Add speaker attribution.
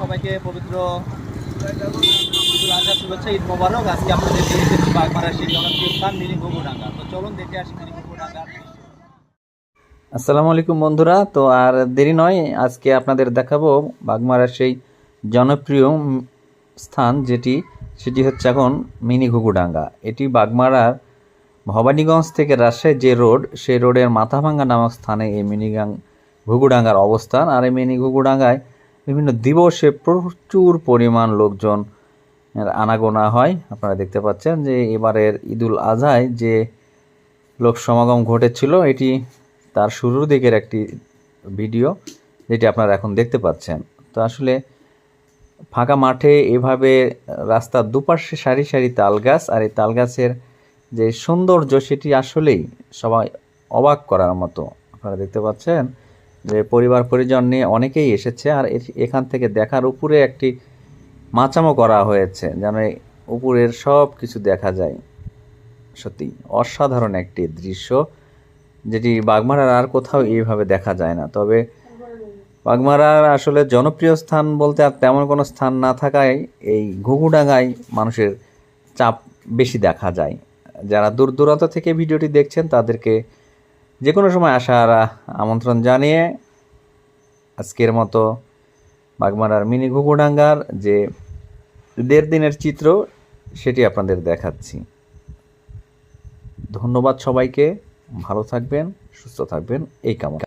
Speaker 1: সবাইকে পবিত্র শুভেচ্ছা, ঈদ মোবারক। আজকে আপনাদের এসেছি বাগমারার সেই জনপ্রিয় স্থান তো চলুন দেখে আসি আসসালামু আলাইকুম বন্ধুরা। তো আর দেরি নয়, আজকে আপনাদের দেখাবো বাগমারার সেই জনপ্রিয় স্থান যেটি, সেটি হচ্ছে এখন মিনি ঘুঘুডাঙ্গা। এটি বাগমারার ভবানীগঞ্জ থেকে রাজশাহী যে রোড, সেই রোডের মাথাভাঙ্গা নামক স্থানে এই মিনি ঘুঘুডাঙ্গার অবস্থান। আর এই মিনি ঘুঘুডাঙ্গায় বিভিন্ন দিবসে প্রচুর পরিমাণ লোকজন আনাগোনা হয়। আপনারা দেখতে পাচ্ছেন যে এবারের ঈদুল আজহায় যে লোক সমাগম ঘটেছিল, এটি তার শুরুর দিকের একটি ভিডিও যেটি আপনারা এখন দেখতে পাচ্ছেন। তো আসলে ফাঁকা মাঠে এভাবে রাস্তার দুপাশে সারি সারি তাল গাছ আর এই তাল গাছের যে সৌন্দর্য, সেটি আসলেই সবাই অবাক করার মতো। আপনারা দেখতে পাচ্ছেন যে পরিবার পরিজন নিয়ে অনেকেই এসেছে আর এখান থেকে দেখার উপরে একটি মাচামো করা হয়েছে যেন উপরের সব কিছু দেখা যায়। সত্যি অসাধারণ একটি দৃশ্য যেটি বাগমারার আর কোথাও এইভাবে দেখা যায় না। তবে বাগমারার আসলে জনপ্রিয় স্থান বলতে আর তেমন কোনো স্থান না থাকায় এই ঘুঘুডাঙ্গায় মানুষের চাপ বেশি দেখা যায়। যারা দূর দূরান্ত থেকে ভিডিওটি দেখছেন তাদেরকে যে কোনো সময় আসার আমন্ত্রণ জানিয়ে আজকের মতো বাগমারার মিনি ঘুঘুডাঙ্গার যে দেড় দিনের চিত্র, সেটি আপনাদের দেখাচ্ছি। ধন্যবাদ সবাইকে। ভালো থাকবেন, সুস্থ থাকবেন। এই কামনা।